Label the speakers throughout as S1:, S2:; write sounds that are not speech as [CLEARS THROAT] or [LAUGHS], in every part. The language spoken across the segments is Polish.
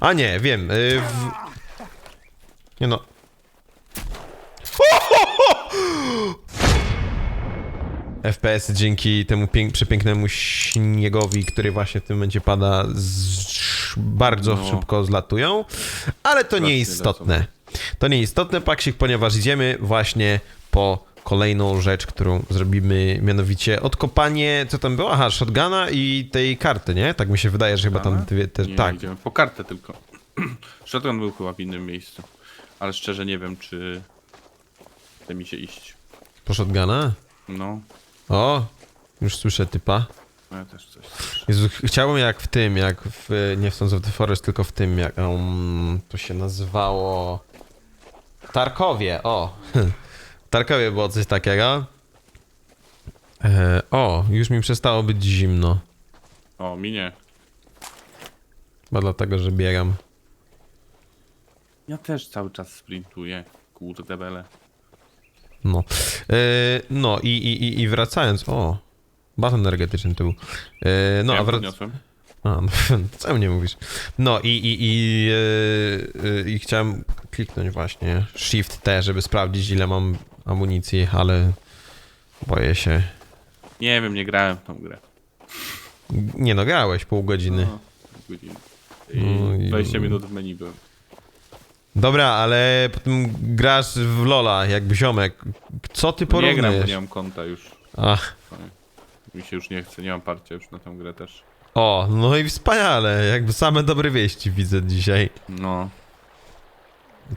S1: A nie, wiem. Y, w... Nie no. [LAUGHS] FPS dzięki temu pięk- przepięknemu śniegowi, który właśnie w tym momencie pada, bardzo
S2: No.
S1: szybko zlatują, ale to
S2: Strasznie
S1: nieistotne. To nieistotne, Paksik, ponieważ idziemy właśnie po kolejną rzecz, którą zrobimy, mianowicie odkopanie, co tam było? Aha, shotguna i tej karty, nie? Tak mi się wydaje, że chyba tam dwie, te,
S2: Nie,
S1: tak.
S2: idziemy po kartę tylko. [CLEARS THROAT] Shotgun był chyba w innym miejscu. Ale szczerze nie wiem, czy chce mi się iść.
S1: Po shotguna?
S2: No,
S1: O, już słyszę typa.
S2: ja też coś.
S1: Jezu, ch- chciałbym jak w tym, jak w, nie w Sons of the Forest, tylko w tym, jak um, to się nazywało... Tarkowie, o. [LAUGHS] Tarkowie było coś takiego. E, o, już mi przestało być zimno.
S2: O, minie.
S1: Chyba dlatego, że biegam.
S2: Ja też cały czas sprintuję. Kurde bele.
S1: No. E, no i, i, i- wracając, o. Baton energetyczny tu. E, no,
S2: ja
S1: a wrac...
S2: podniosłem.
S1: A, no, [LAUGHS] co mnie mówisz? No i, i, i, e, e, i chciałem kliknąć właśnie Shift T, żeby sprawdzić ile mam amunicji, ale boję się.
S2: Nie wiem, nie grałem w tą grę.
S1: Nie no, grałeś pół godziny.
S2: No, godziny. I
S1: No i-
S2: 20 minut w menu byłem.
S1: Dobra, ale potem grasz w Lola, jakby ziomek. Co ty
S2: No nie gram, bo
S1: porównujesz?
S2: nie mam konta już.
S1: Ach,
S2: Mi się już nie chce, nie mam parcia już na tę grę też.
S1: o, no i wspaniale, jakby same dobre wieści widzę dzisiaj.
S2: No.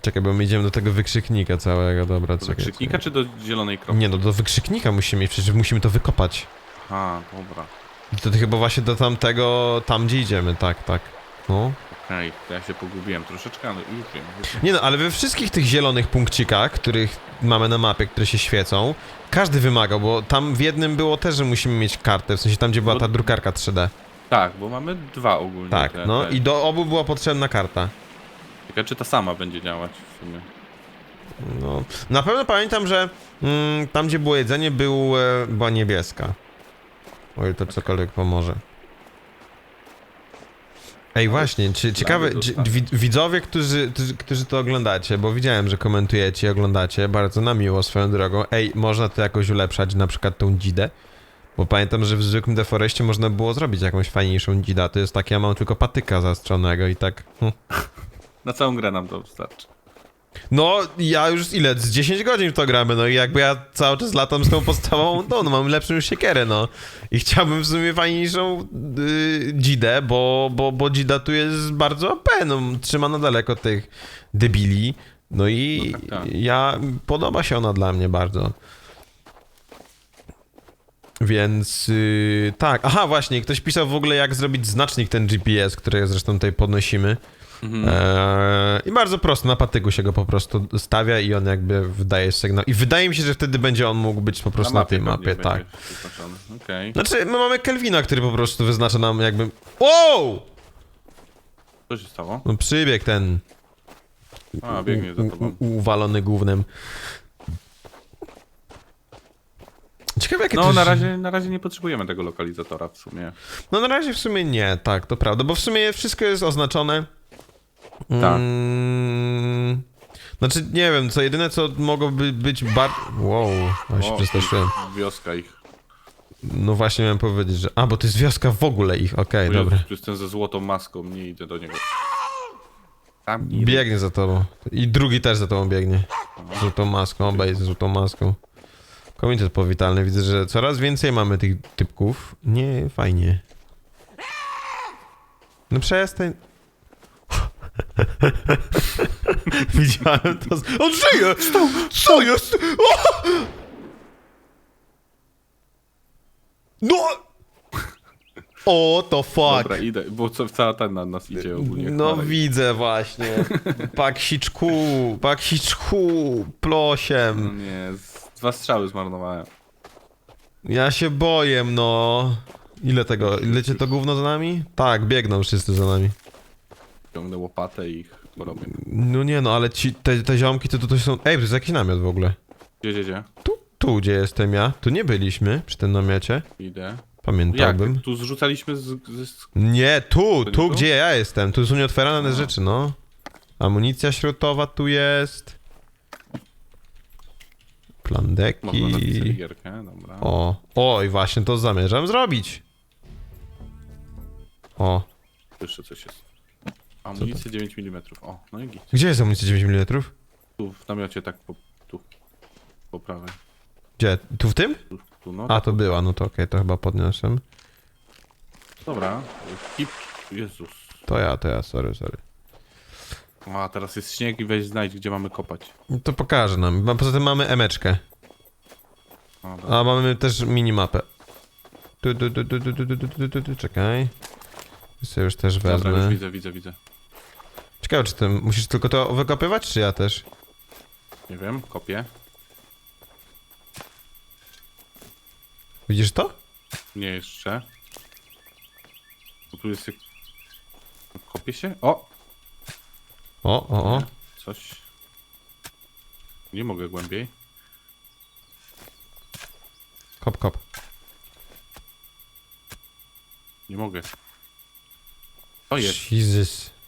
S1: Czekaj, bo my idziemy do tego wykrzyknika całego, dobra,
S2: Do
S1: czekaj.
S2: krzyknika czy do zielonej kropki?
S1: Nie no, do wykrzyknika musimy mieć, przecież musimy to wykopać.
S2: A, dobra.
S1: I to chyba właśnie do tamtego, tam gdzie idziemy, tak, tak. No.
S2: Okej, to ja się pogubiłem troszeczkę, ale już wiem. Już wiem.
S1: Nie no, ale we wszystkich tych zielonych punkcikach, których mamy na mapie, które się świecą, każdy wymagał, bo tam w jednym było też, że musimy mieć kartę, w sensie tam, gdzie była ta drukarka 3D.
S2: Tak, bo mamy dwa ogólnie.
S1: Tak,
S2: te,
S1: no
S2: te.
S1: i do obu była potrzebna karta.
S2: Ciekawe, czy ta sama będzie działać w sumie.
S1: No. Na pewno pamiętam, że mm, tam, gdzie było jedzenie, był, e, była niebieska. O ile to cokolwiek pomoże. Ej, właśnie, czy, ciekawe, czy, wi- widzowie, którzy, którzy, którzy to oglądacie, bo widziałem, że komentujecie i oglądacie, bardzo na miło swoją drogą. Ej, można to jakoś ulepszać, na przykład tą dzidę? Bo pamiętam, że w zwykłym deforeście można było zrobić jakąś fajniejszą dzidę. To jest tak, ja mam tylko patyka zastrzonego i tak... Hm.
S2: Na całą grę nam to wystarczy.
S1: No, ja już ile? Z 10 godzin w to gramy, no i jakby ja cały czas latam z tą podstawową, no, no mam lepszą już siekierę, no. I chciałbym w sumie fajniejszą yy, dzidę, bo, bo, bo dzida tu jest bardzo OP, no, trzyma na daleko tych debili, no i
S2: No tak, tak.
S1: ja, podoba się ona dla mnie bardzo. Więc yy, tak, aha właśnie, ktoś pisał w ogóle jak zrobić znacznik ten GPS, który zresztą tutaj podnosimy.
S2: Mhm.
S1: Eee, I bardzo prosto, na patyku się go po prostu stawia i on jakby wydaje sygnał. I wydaje mi się, że wtedy będzie on mógł być po prostu na, tej
S2: pewnie
S1: mapie, tak.
S2: Okej.
S1: Znaczy, my mamy Kelvina, który po prostu wyznacza nam jakby... Wow!
S2: Co się stało?
S1: No przybieg ten...
S2: A, biegnie za tobą.
S1: u- Uwalony głównym. Ciekawe jakie to
S2: No,
S1: jest-
S2: na razie, na razie nie potrzebujemy tego lokalizatora w sumie.
S1: No na razie w sumie nie, tak, to prawda, bo w sumie wszystko jest oznaczone.
S2: Tak.
S1: Mm, znaczy, nie wiem, co jedyne co mogłoby być bar... Wow, ja się przestraszyłem.
S2: Wioska ich.
S1: No właśnie miałem powiedzieć, że... A, bo to jest wioska w ogóle ich, okej,
S2: Tu
S1: dobra.
S2: tu jest ten ze złotą maską, nie idę do niego. Tam nie
S1: Biegnie za tobą. I drugi też za tobą biegnie. Z żółtą maską, obaj z żółtą maską. Komitet powitalny, widzę, że coraz więcej mamy tych typków. Nie, fajnie. No przestań. [LAUGHS] Widziałem to. z- On żyje! Co jest? O! No! O, to fuck.
S2: Dobra, idę, bo co, cała ta na nas idzie ogólnie.
S1: No
S2: chmara.
S1: widzę właśnie. Paksiczku, paksiczku,
S2: No
S1: plosiem.
S2: nie, z, dwa strzały zmarnowałem.
S1: Ja się boję, no. Ile tego, lecie to gówno za nami? Tak, biegną wszyscy za nami.
S2: Ciągnę łopatę i ich porobię.
S1: No nie no, ale ci, te, te ziomki to tutaj są... Ej, to jest jakiś namiot w ogóle.
S2: Gdzie, gdzie, gdzie?
S1: Tu, tu gdzie jestem ja, tu nie byliśmy przy tym namiocie.
S2: Idę.
S1: Pamiętałbym.
S2: Jak? Tu zrzucaliśmy z... z...
S1: Nie, tu,
S2: To
S1: tu
S2: nie tu?
S1: gdzie ja jestem. Tu są nieotwierane
S2: A.
S1: rzeczy, no. Amunicja śrutowa tu jest.
S2: Można napisać
S1: Plandeki.
S2: gierkę, dobra.
S1: O, o i właśnie to zamierzam zrobić. O,
S2: Tu Jeszcze coś jest. Amunicja 9 mm. O, no i git.
S1: gdzie jest amunicja 9 mm?
S2: Tu w namiocie tak po... tu. Po prawej.
S1: Gdzie? Tu w tym?
S2: Tu, tu no.
S1: A, to była, no to okej, to chyba podniosłem.
S2: Dobra. Hip... Jezus.
S1: To ja, to ja, sorry, sorry.
S2: A, teraz jest śnieg i weź znajdź, gdzie mamy kopać.
S1: No To pokażę nam. Poza tym mamy emeczkę.
S2: Dobra.
S1: A mamy też minimapę. Tu, tu, tu, tu, tu, tu, tu, tu, tu, tu, tu, czekaj. Sobie już też
S2: Dobra, już
S1: wezmę.
S2: widzę, widzę, widzę.
S1: Ciekawe, czy ty musisz tylko to wykopywać, czy ja też?
S2: Nie wiem, kopię.
S1: Widzisz to?
S2: Nie jeszcze. Bo tu jest... jak- Kopię się? O!
S1: O, o, o.
S2: Coś. Nie mogę głębiej.
S1: Kop, kop.
S2: Nie mogę. To jest.
S1: Jezus.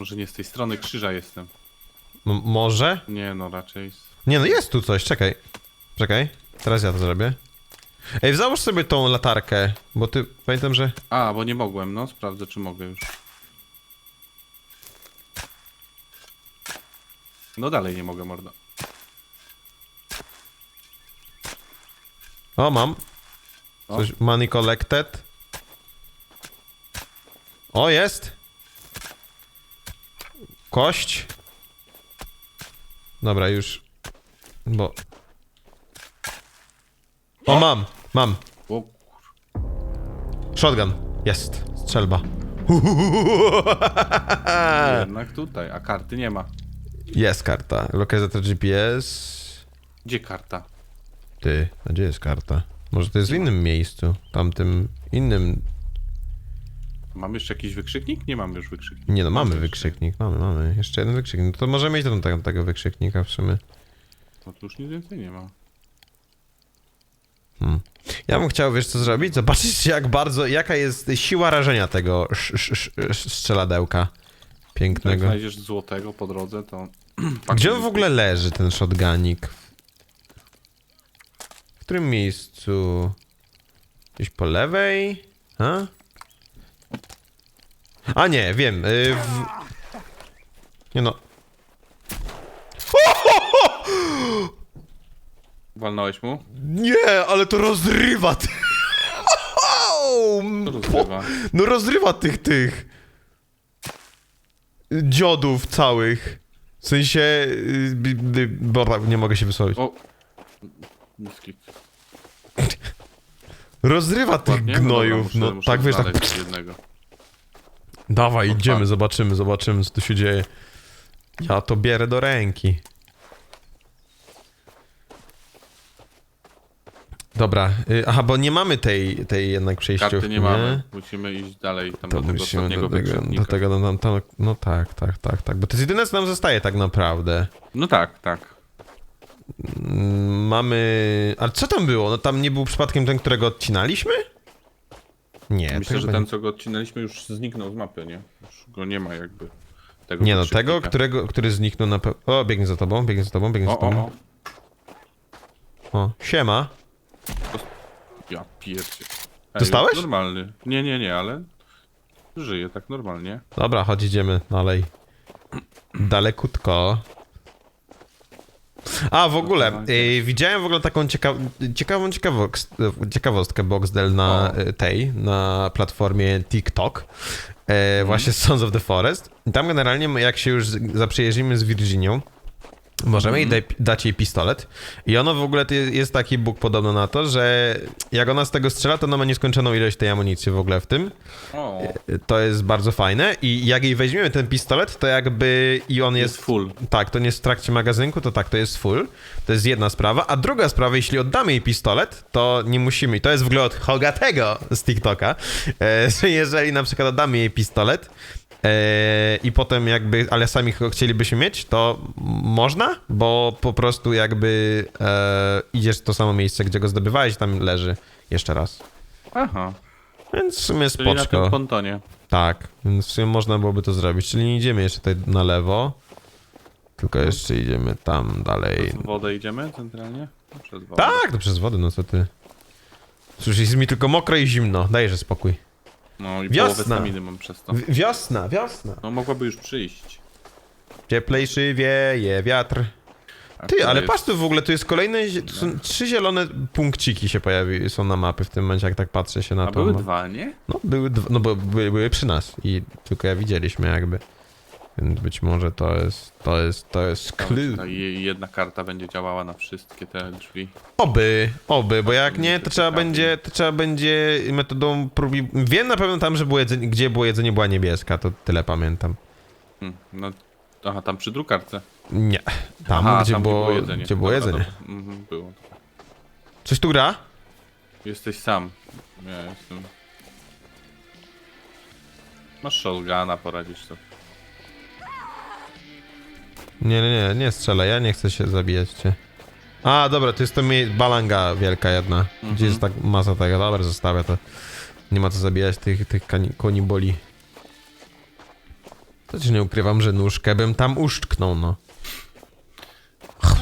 S2: Może nie z tej strony krzyża jestem.
S1: M może?
S2: Nie, no raczej. z-
S1: Nie, no jest tu coś, czekaj. Czekaj, teraz ja to zrobię. Ej, załóż sobie tą latarkę, bo ty, pamiętam, że...
S2: A, bo nie mogłem, no. Sprawdzę, czy mogę już. No dalej nie mogę, mordo.
S1: O, mam.
S2: O.
S1: Coś, money collected. O, jest. Kość. Dobra, już. Bo... O, mam, mam.
S2: O,
S1: Shotgun. Jest. Strzelba. [LAUGHS]
S2: jednak tutaj, a karty nie ma.
S1: Jest karta. Lokalizator GPS.
S2: Gdzie karta?
S1: Ty, a gdzie jest karta? Może to jest w innym miejscu. Tamtym innym.
S2: Mam jeszcze jakiś wykrzyknik? Nie mam już wykrzyknika.
S1: Nie no, mamy wykrzyknik. Mamy, mamy. Jeszcze jeden wykrzyknik. No to możemy mieć tam tego, tego wykrzyknika w sumie.
S2: No tu już nic więcej nie ma.
S1: Hmm. Ja bym chciał, wiesz co zrobić? Zobaczyć jak bardzo, jaka jest siła rażenia tego sz, sz, sz, sz, strzeladełka.
S2: Jak
S1: Pięknego.
S2: znajdziesz złotego po drodze, to... [CLEARS THROAT]
S1: Gdzie on w ogóle leży, ten shotgunik? W którym miejscu? Gdzieś po lewej? A? A nie, wiem. Y, w... Nie no. [LAUGHS]
S2: Walnąłeś mu?
S1: Nie, ale to rozrywa. Ty...
S2: To [LAUGHS] rozrywa.
S1: No rozrywa tych, tych dziodów całych. W sensie, y, bo nie mogę się wysłowić.
S2: O!
S1: Rozrywa tych
S2: Ładnie? No dobra,
S1: gnojów.
S2: muszę-
S1: No
S2: muszę
S1: tak wiesz, tak.
S2: znaleźć jednego.
S1: Dawaj,
S2: No
S1: idziemy,
S2: tak.
S1: zobaczymy, zobaczymy, co tu się dzieje. Ja to bierę do ręki. Dobra, y, aha, bo nie mamy tej, tej jednak przejściówki,
S2: Karty nie mamy. Musimy iść dalej tam
S1: To
S2: do tego
S1: musimy
S2: ostatniego
S1: do tego, do tego, to, no tak, tak, tak, tak, bo to jest jedyne, co nam zostaje tak naprawdę.
S2: No tak, tak.
S1: Mm, Mamy, ale co tam było? No tam nie był przypadkiem ten, którego odcinaliśmy? Nie,
S2: Myślę, że ten, co go odcinaliśmy, już zniknął z mapy, nie? Już go nie ma jakby. Tego
S1: Nie no, tego, którego, który zniknął na pewno... O, biegnie za tobą, biegnie za tobą, biegnie za
S2: O, o,
S1: tobą.
S2: o.
S1: O, siema.
S2: Ja pierdzie.
S1: Dostałeś?
S2: Normalny. Nie, nie, nie, ale żyje tak normalnie.
S1: Dobra, chodź, idziemy dalej. Dalekutko. A, w ogóle, y, widziałem w ogóle taką cieka ciekawą ciekawostkę, Boxdel na
S2: O.
S1: y, tej, na platformie TikTok. E. Właśnie Sons of the Forest. I tam generalnie, jak się już z- zaprzyjaźnimy z Virginią, Możemy jej dać jej pistolet i ono w ogóle jest taki bóg podobno na to, że jak ona z tego strzela, to ona ma nieskończoną ilość tej amunicji w ogóle w tym. To jest bardzo fajne i jak jej weźmiemy ten pistolet, to jakby i on jest...
S2: jest full.
S1: Tak, to nie jest w trakcie magazynku, to tak, to jest full. To jest jedna sprawa. A druga sprawa, jeśli oddamy jej pistolet, to nie musimy. I to jest w ogóle od Hogatego z TikToka, e, [LAUGHS] że jeżeli na przykład oddamy jej pistolet i potem jakby, ale sami chcielibyśmy mieć, to można, bo po prostu jakby e, idziesz w to samo miejsce, gdzie go zdobywałeś, tam leży jeszcze raz.
S2: Aha,
S1: Więc w sumie
S2: czyli na tym pontonie.
S1: Tak, więc w sumie można byłoby to zrobić. Czyli nie idziemy jeszcze tutaj na lewo, tylko jeszcze idziemy tam dalej.
S2: Przez wodę idziemy centralnie? No, Przez wodę.
S1: Tak, to przez wodę, no co ty. Cóż, jest mi tylko mokro i zimno. Dajże spokój.
S2: No i
S1: Wiosna.
S2: połowę staminy mam przez to.
S1: W- wiosna, wiosna.
S2: No mogłaby już przyjść.
S1: Cieplejszy wieje wiatr.
S2: A
S1: Ty,
S2: to
S1: ale
S2: jest-
S1: patrz tu w ogóle, tu jest kolejne, zie- tu są trzy zielone punkciki się pojawi, są na mapy w tym momencie, jak tak patrzę się na
S2: A
S1: to.
S2: były
S1: no.
S2: dwa, nie?
S1: No, były, dwa, no bo były, były przy nas i tylko ja widzieliśmy jakby. Więc być może to jest, to jest, to jest clue.
S2: Ta je- jedna karta będzie działała na wszystkie te drzwi.
S1: Oby, oby, bo jak nie, to trzeba będzie, to trzeba będzie metodą prób. i- Wiem na pewno tam, że było jedzenie, gdzie było jedzenie była niebieska, to tyle pamiętam.
S2: Hmm, no, aha, tam przy drukarce.
S1: Nie, tam,
S2: aha,
S1: gdzie,
S2: tam
S1: było,
S2: jedzenie.
S1: gdzie było
S2: Dobra,
S1: jedzenie.
S2: dobra. Mhm, było.
S1: Coś tu gra?
S2: Jesteś sam. Ja jestem. Masz shotguna, poradzisz sobie.
S1: Nie, nie, nie, nie strzelaj, ja nie chcę się zabijać cię. A, dobra, to jest to mi balanga wielka jedna, gdzie
S2: Mhm.
S1: jest tak masa tego, dobra, zostawię to. Nie ma co zabijać tych, tych kani- koniboli. To ci nie ukrywam, że nóżkę bym tam uszczknął, no.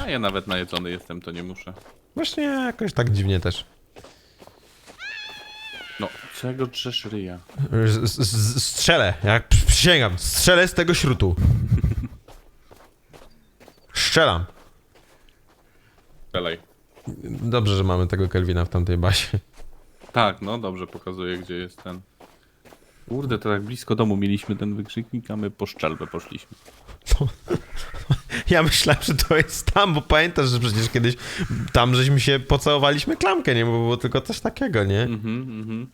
S2: A ja nawet najedzony jestem, to nie muszę.
S1: Właśnie jakoś tak dziwnie też.
S2: No, czego drzesz ryja?
S1: Strzelę, jak przy- przysięgam, strzelę z tego śrutu. Strzelam.
S2: Dalej.
S1: Dobrze, że mamy tego Kelvina w tamtej bazie.
S2: Tak, no dobrze pokazuje, gdzie jest ten. Kurde, to tak blisko domu mieliśmy ten wykrzyknik, a my po szczelbę poszliśmy.
S1: Ja myślałem, że to jest tam, bo pamiętasz, że przecież kiedyś tam żeśmy się pocałowaliśmy klamkę, nie? Bo było tylko coś takiego, nie?
S2: Mhm, mhm.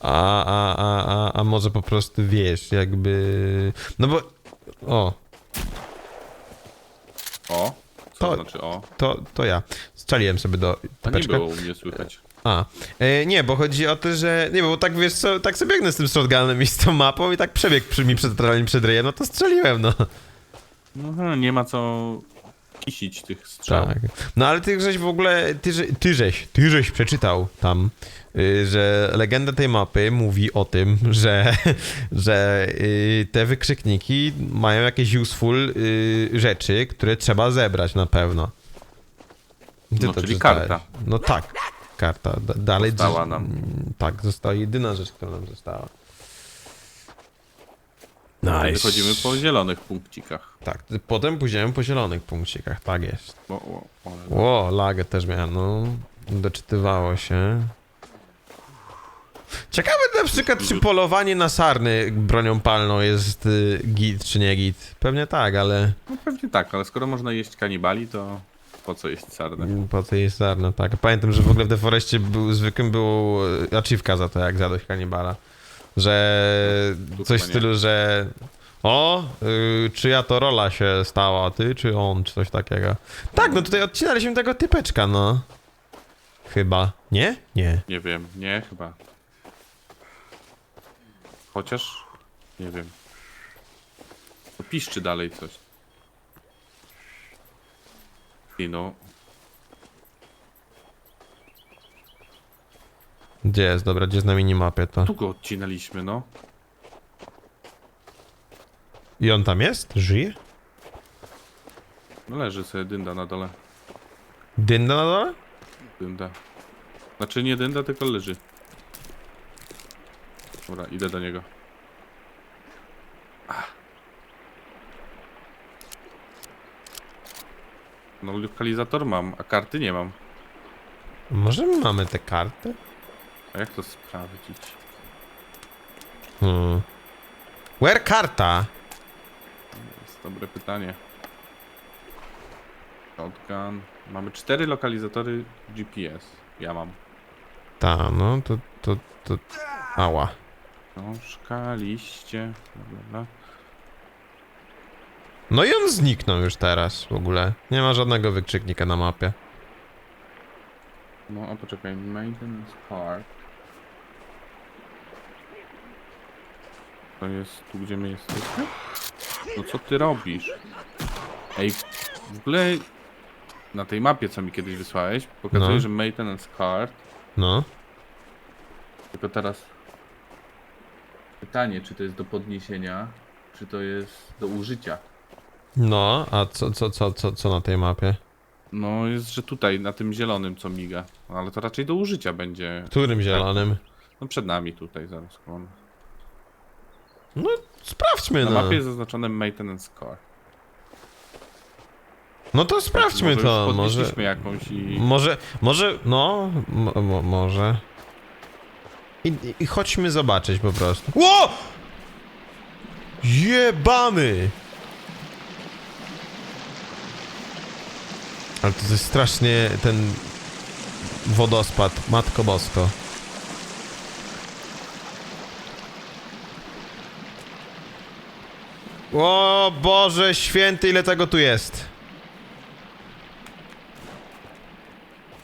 S1: A, a, a, a, a może po prostu wiesz, jakby... No bo... O,
S2: O, co
S1: To-
S2: znaczy o?
S1: to, to ja. Strzeliłem sobie do
S2: A nie było u mnie słychać.
S1: A, e, nie, bo chodzi o to, że... Nie, bo tak wiesz co, tak sobie biegnę z tym shotgunem i z tą mapą i tak przebiegł przy mi przed, przed ryjem, no to strzeliłem, no.
S2: Aha, nie ma co kisić tych strzał.
S1: Tak. No ale ty żeś w ogóle, ty, ty żeś, ty żeś przeczytał tam, y, że legenda tej mapy mówi o tym, że, [LAUGHS] że y, te wykrzykniki mają jakieś useful y, rzeczy, które trzeba zebrać na pewno. Ty
S2: No,
S1: to
S2: czyli
S1: przeczytałeś.
S2: karta.
S1: No tak, karta. Da, dalej
S2: Została nam.
S1: Tak, została jedyna rzecz, która nam została.
S2: Wychodzimy po zielonych punkcikach.
S1: Tak, potem pójdziemy po zielonych punkcikach, tak jest.
S2: O, o, ale...
S1: O, lagę też miałem, no. Doczytywało się. Ciekawe na przykład, czy polowanie na sarny bronią palną jest y, git, czy nie git. Pewnie tak, ale
S2: No pewnie tak, ale skoro można jeść kanibali, to po co jeść sarnę?
S1: po co jest sarna, tak. Pamiętam, że w ogóle w Deforestie był, zwykłym był y, achievka za to, jak zjadłeś kanibala. Że coś w stylu, że o, y, czyja to rola się stała, ty czy on, czy coś takiego. Tak, no tutaj odcinaliśmy tego typeczka, no. Chyba. Nie? Nie.
S2: Nie wiem, nie chyba. Chociaż, nie wiem. To piszczy dalej coś. I no,
S1: Gdzie jest? Dobra, gdzie jest na minimapie to?
S2: tu go odcinaliśmy, no.
S1: I on tam jest? Żyje?
S2: No leży sobie dynda na dole.
S1: Dynda na dole?
S2: Dynda. Znaczy nie dynda, tylko leży. Dobra, idę do niego. Ach. No lokalizator mam, a karty nie mam.
S1: Może my mamy tę kartę?
S2: A jak to sprawdzić?
S1: Hmm. Where karta?
S2: To jest dobre pytanie. Shotgun. Mamy cztery lokalizatory GPS. Ja mam.
S1: Ta, no to, to, to... Ała.
S2: Książka, liście. Bla, bla, bla.
S1: No i on zniknął już teraz w ogóle. Nie ma żadnego wykrzyknika na mapie.
S2: No, a poczekaj. Maintenance card. To jest tu, gdzie my jesteśmy? No co ty robisz? Ej, w ogóle na tej mapie, co mi kiedyś wysłałeś, pokazuje,
S1: No.
S2: że maintenance card
S1: No.
S2: Tylko teraz pytanie, czy to jest do podniesienia, czy to jest do użycia.
S1: No, a co, co, co, co, co na tej mapie?
S2: No jest, że tutaj, na tym zielonym, co miga. No, Ale to raczej do użycia będzie.
S1: Którym zielonym?
S2: No przed nami tutaj zaraz. koło nas.
S1: No, sprawdźmy,
S2: Na
S1: no.
S2: mapie jest zaznaczone maintenance core.
S1: No to sprawdźmy
S2: może
S1: to,
S2: już
S1: może...
S2: podnieśliśmy jakąś i...
S1: Może, może, no, mo, mo, może. I, I, chodźmy zobaczyć po prostu. Ło! Jebany! Ale to jest strasznie ten wodospad, Matko Bosko. O Boże święty, ile tego tu jest.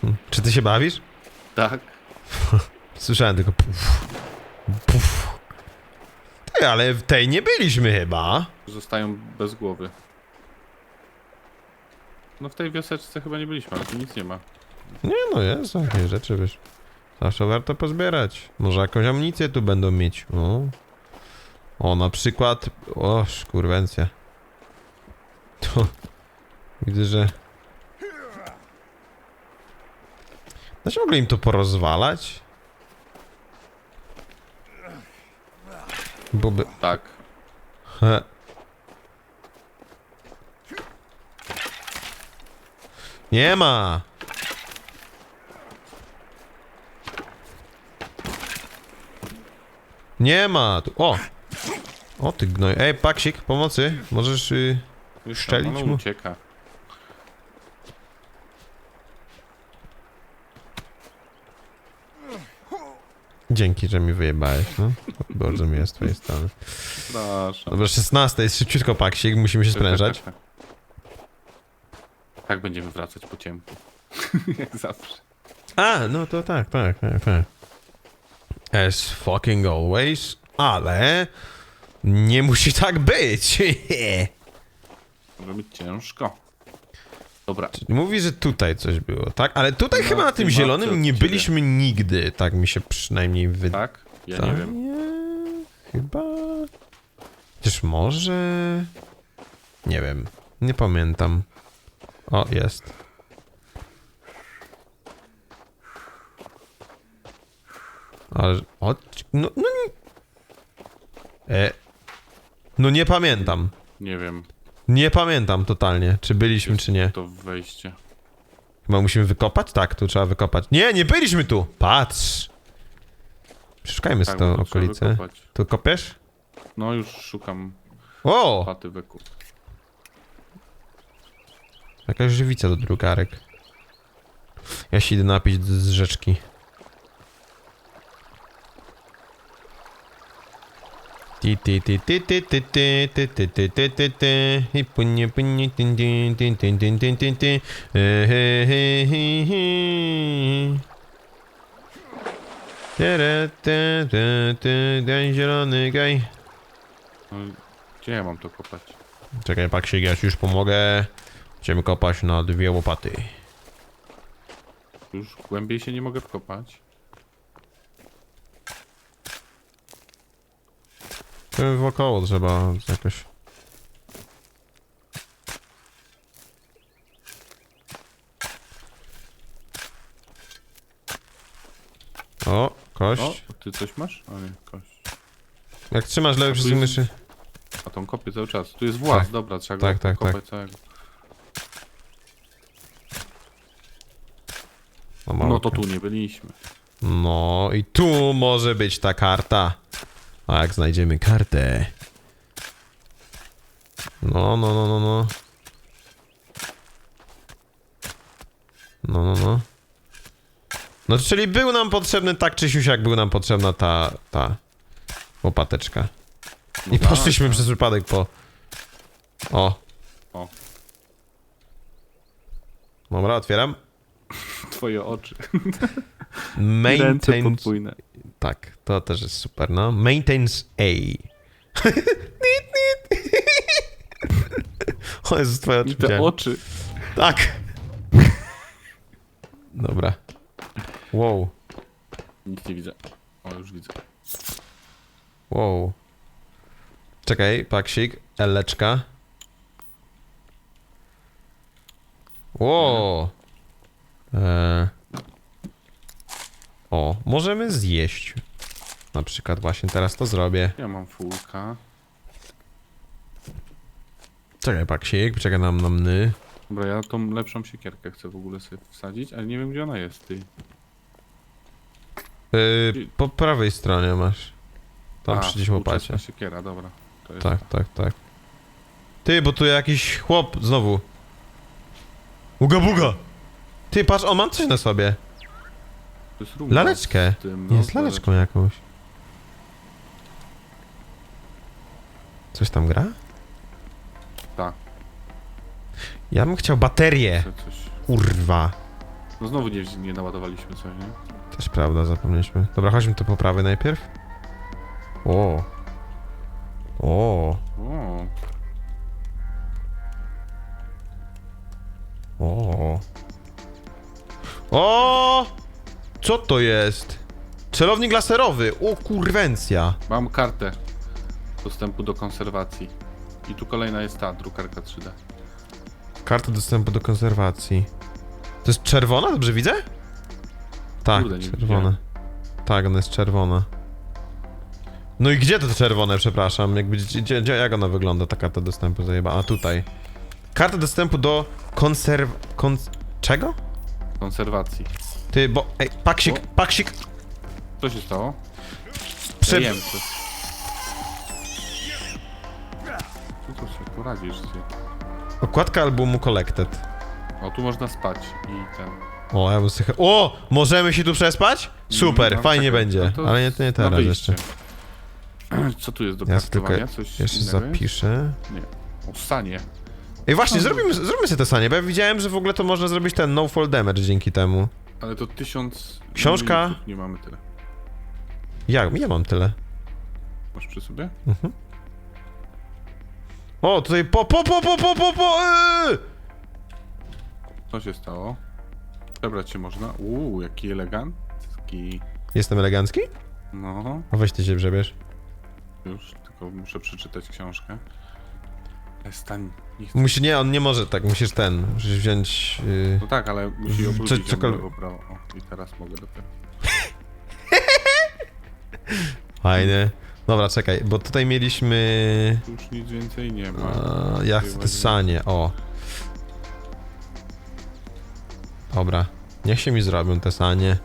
S1: Hm, Czy ty się bawisz?
S2: Tak. [LAUGHS]
S1: Słyszałem tylko puf, puf. Ty, ale w tej nie byliśmy chyba.
S2: Zostają bez głowy. No w tej wioseczce chyba nie byliśmy, ale tu nic nie ma.
S1: Nie no, jest jakieś rzeczy, wiesz. Zawsze warto pozbierać. Może jakąś amunicję tu będą mieć. O, o na przykład... O, szkurwencja. To... Widzę, że... Da się mogli im to porozwalać? Byłoby...
S2: Tak.
S1: He. Nie ma! Nie ma! Tu. O! O ty gnoj. Ej, Paksik, pomocy. Możesz... Y...
S2: Już tam,
S1: Szczelić mu?
S2: ucieka.
S1: Dzięki, że mi wyjebałeś, no. Bardzo miłe z twojej strony.
S2: Przepraszam.
S1: Dobra, 16 jest szybciutko, Paksik, musimy się sprężać.
S2: Tak. [LAUGHS] tak będziemy wracać po ciemku. [LAUGHS] Jak zawsze.
S1: A, no to tak, tak, tak, tak. As fucking always, ale nie musi tak być.
S2: Może być ciężko. Dobra.
S1: Mówi, że tutaj coś było, tak? Ale tutaj
S2: No,
S1: chyba na tym zielonym nie
S2: ciebie.
S1: byliśmy nigdy, tak mi się przynajmniej wydaje.
S2: Tak? Ja nie wiem.
S1: Chyba... Chociaż może... Nie wiem, nie pamiętam. O, jest. Ale... O, no, no nie... E... No nie pamiętam.
S2: Nie wiem.
S1: Nie pamiętam totalnie, czy byliśmy, czy nie.
S2: To wejście.
S1: Chyba musimy wykopać? Tak, tu trzeba wykopać. Nie, nie byliśmy tu! Patrz! Przeszukajmy
S2: Tak,
S1: z tą
S2: bo to trzeba
S1: okolicę. Tu kopiesz?
S2: No już szukam
S1: O!
S2: paty wykup.
S1: Jakaś żywica do drugarek. Ja się idę napić z rzeczki. I płynie płynie tin tin tin tin tin tin tin E, he he he he Tere, te, te, te, Daj zielony gaj.
S2: No, gdzie ja mam to kopać?
S1: Czekaj, Paksiek, ja ci już pomogę. Będziemy kopać na dwie łopaty.
S2: Już głębiej się nie mogę wkopać.
S1: To wokoło trzeba jakoś... O, kość.
S2: O, ty coś masz? A nie, kość.
S1: Jak trzymasz lewy przycisk
S2: jest-
S1: myszy...
S2: A tą kopię cały czas. Tu jest włas,
S1: Tak.
S2: dobra, trzeba
S1: Tak,
S2: go
S1: tak,
S2: kopać całego.
S1: O,
S2: No to tu nie byliśmy.
S1: No i tu może być ta karta. A jak znajdziemy kartę... No, no, no, no, no. No, no, no. No, czyli był nam potrzebny tak czy siusiak, był nam potrzebna ta, ta łopateczka.
S2: No
S1: I
S2: tak,
S1: poszliśmy
S2: tak.
S1: przez przypadek po... O.
S2: O.
S1: Dobra, otwieram. [LAUGHS]
S2: Twoje oczy. Ręce
S1: Maintain... Tak, to też jest super, no. Maintains A. [LAUGHS] O Jezus, twoje
S2: I
S1: oczy
S2: te
S1: widziałem.
S2: oczy.
S1: Tak. [LAUGHS] Dobra. Wow.
S2: Nic nie widzę. O, już widzę.
S1: Wow. Czekaj, paksik, eleczka. Wow. E... O, możemy zjeść. Na przykład właśnie teraz to zrobię.
S2: Ja mam fullka.
S1: Czekaj, paksik, czekaj nam na mny.
S2: Dobra, ja tą lepszą siekierkę chcę w ogóle sobie wsadzić, ale nie wiem gdzie ona jest, ty.
S1: Yy, po prawej stronie masz. Tam
S2: A,
S1: przy gdzieś
S2: współczesna
S1: łopacie.
S2: siekiera, dobra. To jest
S1: Tak,
S2: ta.
S1: tak, tak. Ty, bo tu jakiś chłop znowu. Uga buga! Ty, patrz, on ma coś na sobie.
S2: To jest rumba
S1: Laleczkę.
S2: z Tym, no,
S1: Nie, z laleczką jakąś. Coś tam gra?
S2: Tak.
S1: Ja bym chciał baterię.
S2: Chcę Coś...
S1: Kurwa.
S2: No znowu nie, nie naładowaliśmy coś, nie?
S1: Też prawda, zapomnieliśmy. Dobra, chodźmy tu po prawej najpierw. O. O.
S2: O,
S1: O. O! Co to jest? Celownik laserowy. O kurwencja.
S2: mam kartę dostępu do konserwacji. I tu kolejna jest ta, drukarka 3D.
S1: Karta dostępu do konserwacji. To jest czerwona? Dobrze widzę? Tak,
S2: Kurde, nie
S1: czerwona. Tak, ona jest czerwona. No i gdzie to czerwone, przepraszam? Jakby, gdzie, gdzie, jak ona wygląda, ta karta dostępu zajeba? A tutaj. Karta dostępu do konserw... Kon... Czego?
S2: Konserwacji.
S1: Ty, bo... Ej, paksik,
S2: O.
S1: paksik!
S2: Co się stało?
S1: Prze...
S2: Jem coś. Co tu się poradzisz ty?
S1: Okładka albumu Collected.
S2: O, tu można spać i ten.
S1: O, ja bym sobie... O! Możemy się tu przespać? Super,
S2: No,
S1: fajnie
S2: czekaj,
S1: będzie.
S2: no to
S1: Ale nie, nie
S2: na
S1: teraz
S2: wyjście.
S1: jeszcze. [CLEARS THROAT]
S2: Co tu jest do
S1: Ja tylko?
S2: Coś
S1: Jeszcze
S2: innego jest?
S1: zapiszę.
S2: Nie. O, sanie.
S1: Ej, właśnie,
S2: No,
S1: zrobimy, zróbmy sobie te sanie, bo ja widziałem, że w ogóle to można zrobić ten no fall damage dzięki temu.
S2: Ale to tysiąc...
S1: Książka?
S2: mililitrów Nie mamy tyle.
S1: Jak? Ja mam tyle.
S2: Masz przy sobie?
S1: Mhm. O, tutaj po, po, po, po, po, po, po, eee!
S2: Co się stało? Przebrać się można. Uuu, jaki elegancki.
S1: Jestem elegancki?
S2: No,
S1: A weź ty się brzebierz.
S2: już, tylko muszę przeczytać książkę. E, Stań, nie chcę.
S1: Musi, nie, on nie może tak, musisz ten, musisz wziąć... Yy...
S2: No tak, ale musi
S1: Co-
S2: obrócić
S1: cokolwiek.
S2: cokolwiek. lewo, prawo. O, i teraz mogę dopiero. [LAUGHS]
S1: Fajnie. Dobra, czekaj, bo tutaj mieliśmy...
S2: Tu już nic więcej nie ma.
S1: A, ja chcę te sanie, o. Dobra, niech się mi zrobią te sanie.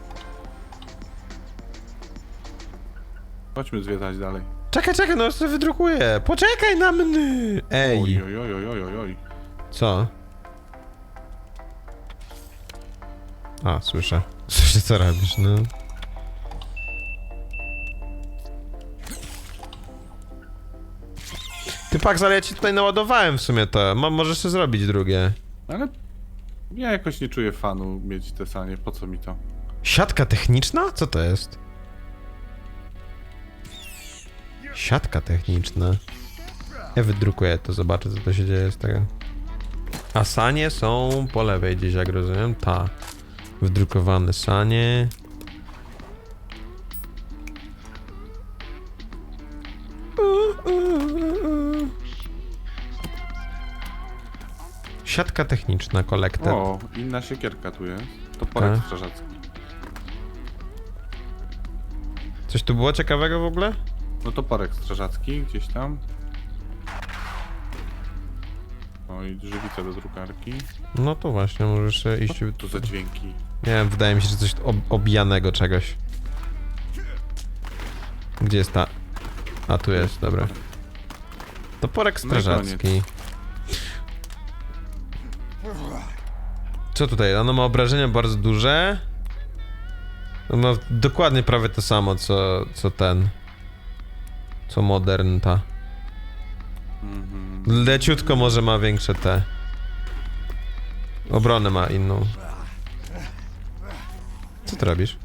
S2: Chodźmy zwiedzać dalej.
S1: Czekaj, czekaj, no sobie wydrukuję. Poczekaj na mnie. Ej,
S2: Oj, oj, oj, oj, oj, oj.
S1: co? A, słyszę. [LAUGHS] Słyszę, co robisz, no. Ty, Pax, ale ja ci tutaj naładowałem w sumie to. Mam, możesz sobie zrobić drugie.
S2: Ale ja jakoś nie czuję fanu mieć te sanie. Po co mi to?
S1: Siatka techniczna? Co to jest? Siatka techniczna. Ja wydrukuję to, zobaczę co to się dzieje z tego. A sanie są po lewej gdzieś, jak rozumiem. Ta. Wydrukowane sanie. Siatka techniczna, kolektor.
S2: O, inna siekierka tu jest. Toporek
S1: Tak.
S2: strażacki.
S1: Coś tu było ciekawego w ogóle?
S2: No toporek strażacki gdzieś tam. O i żywica do drukarki.
S1: No to właśnie, możesz sobie iść.
S2: Co to za dźwięki?
S1: Nie wiem, wydaje mi się, że coś ob obijanego czegoś. Gdzie jest ta? A tu jest, dobra. Toporek
S2: No
S1: strażacki. Co tutaj? Ono ma obrażenia bardzo duże. Ono ma dokładnie prawie to samo, co, co ten. Co modern ta. Leciutko może ma większe te. Obronę ma inną. Co ty robisz?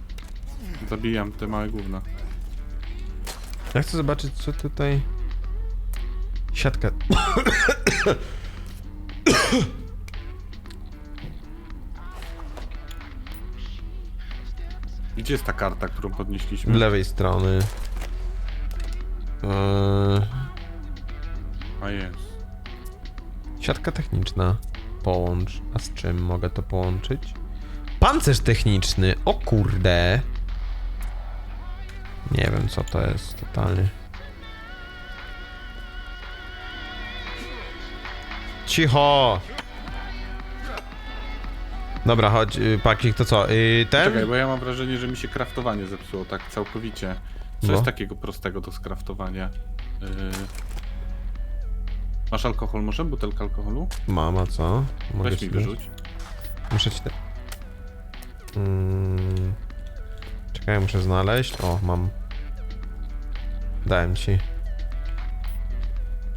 S2: Zabijam te małe gówna.
S1: Ja chcę zobaczyć, co tutaj... Siatka...
S2: Gdzie jest ta karta, którą
S1: Z
S2: podnieśliśmy?
S1: lewej strony. Eee,
S2: A jest.
S1: siatka techniczna. Połącz. A z czym mogę to połączyć? Pancerz techniczny. O kurde. Nie wiem co to jest totalnie. Cicho! Dobra, chodź, y, Pakik, to co? Y, ten?
S2: Czekaj, bo ja mam wrażenie, że mi się kraftowanie zepsuło tak całkowicie. Co
S1: No.
S2: jest takiego prostego do skraftowania? Yy... Masz alkohol może? Butelkę alkoholu?
S1: Mama, co? Mogę
S2: Weź
S1: ci
S2: mi
S1: dać?
S2: wyrzuć.
S1: Muszę ci. Mm. Czekaj, muszę znaleźć. O, mam. Dałem ci.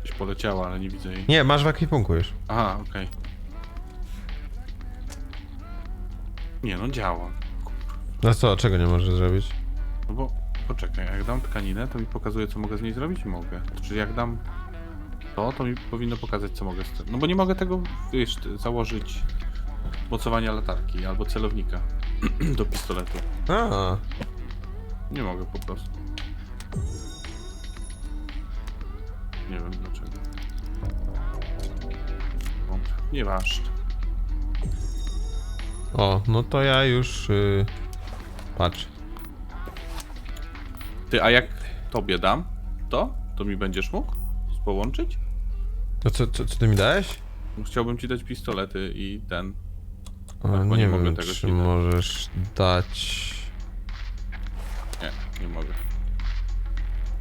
S2: Gdzieś poleciała, ale nie widzę jej.
S1: Nie, masz w ekwipunku już.
S2: Aha, okej. Nie no, działa.
S1: No co, czego nie możesz zrobić?
S2: No bo, poczekaj, jak dam tkaninę, to mi pokazuje, co mogę z niej zrobić mogę. Czyli jak dam to, to mi powinno pokazać, co mogę z tym. No bo nie mogę tego, wiesz, założyć mocowania latarki albo celownika [CLEARS THROAT] do pistoletu.
S1: A,
S2: Nie mogę po prostu. Nie wiem dlaczego. Nieważne.
S1: o, no to ja już. Y... Patrz.
S2: Ty, a jak tobie dam to, to mi będziesz mógł połączyć?
S1: To co, co, co ty mi dałeś?
S2: No, Chciałbym ci dać pistolety i ten.
S1: O,
S2: bo
S1: nie
S2: nie mogę
S1: wiem,
S2: tego
S1: czy
S2: dać.
S1: możesz dać.
S2: Nie, nie mogę.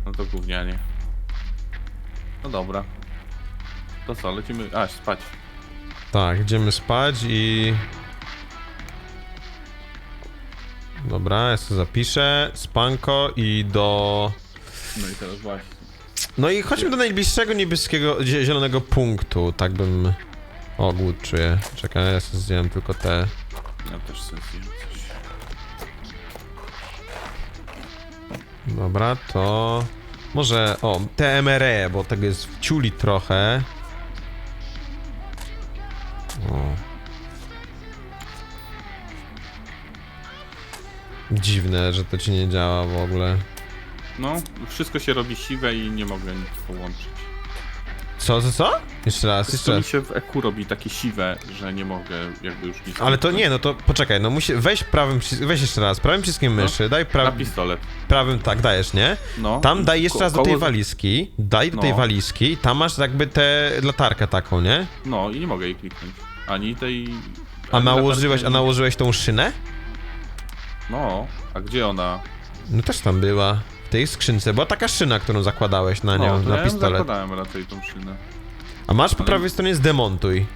S2: No to gównianie. No dobra. To co, lecimy. A, spać.
S1: Tak, idziemy spać i. Dobra, ja sobie zapiszę. Spanko i do.
S2: No i teraz właśnie.
S1: No i chodźmy do najbliższego niebieskiego, zie- zielonego punktu, tak bym... O, głód czuję. Czekaj, ja sobie zjem tylko te...
S2: Ja też sobie zjem coś.
S1: Dobra, to... Może, o, te MRE, bo tego jest w ciuli trochę. O. Dziwne, że to ci nie działa w ogóle.
S2: No, wszystko się robi siwe i nie mogę nic połączyć.
S1: Co, co, co? Jeszcze raz, jeszcze
S2: mi
S1: raz.
S2: się w EQ robi takie siwe, że nie mogę jakby już nic
S1: Ale to nie, no to poczekaj, no musi... Weź prawym weź jeszcze raz, prawym przyciskiem
S2: No.
S1: myszy, daj
S2: Na
S1: pra...
S2: pistolet.
S1: prawym, tak, dajesz, nie?
S2: No.
S1: Tam daj jeszcze
S2: Ko-
S1: raz do tej
S2: koło-
S1: walizki, daj do tej
S2: No.
S1: walizki, tam masz jakby tę latarkę taką, nie?
S2: No i nie mogę jej kliknąć. Ani tej...
S1: A
S2: ani
S1: nałożyłeś, a
S2: ani-
S1: nałożyłeś tą szynę?
S2: No, a gdzie ona?
S1: No też tam była, w tej skrzynce, była taka szyna, którą zakładałeś na
S2: No,
S1: nią,
S2: to
S1: na
S2: ja
S1: pistolet.
S2: zakładałem raczej tą szynę.
S1: A masz po
S2: Ale-
S1: prawej stronie zdemontuj.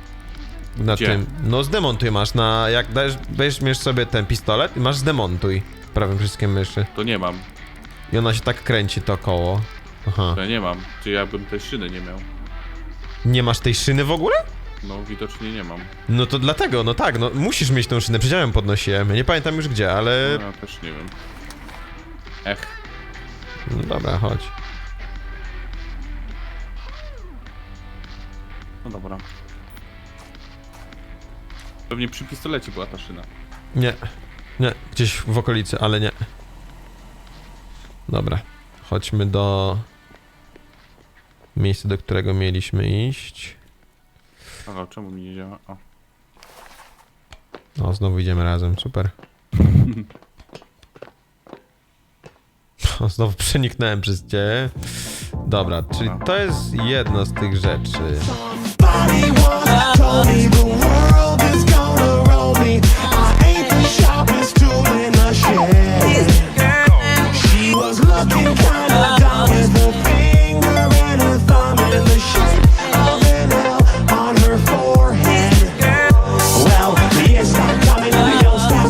S1: Na
S2: Gdzie?
S1: tym, no zdemontuj masz na, jak dajesz, weźmiesz sobie ten pistolet i masz zdemontuj prawym przyciskiem myszy.
S2: To nie mam.
S1: I ona się tak kręci to koło. Aha.
S2: To ja nie mam. Czy ja bym tej szyny nie miał?
S1: Nie masz tej szyny w ogóle?
S2: No widocznie nie mam.
S1: No to dlatego, no tak, no musisz mieć tą szynę, przecież ja ją podnosiłem, nie pamiętam już gdzie, ale...
S2: No, ja też nie wiem. Ech.
S1: No dobra, chodź.
S2: No dobra. Pewnie przy pistolecie była ta szyna.
S1: Nie, nie, gdzieś w okolicy, ale nie. Dobra, chodźmy do miejsca, do którego mieliśmy iść.
S2: Ale czemu mi nie działa? O.
S1: O, znowu idziemy razem, super. [LAUGHS] O, znowu przeniknąłem przez ciebie. Dobra, czyli to jest jedna z tych rzeczy.
S3: Somebody once told me the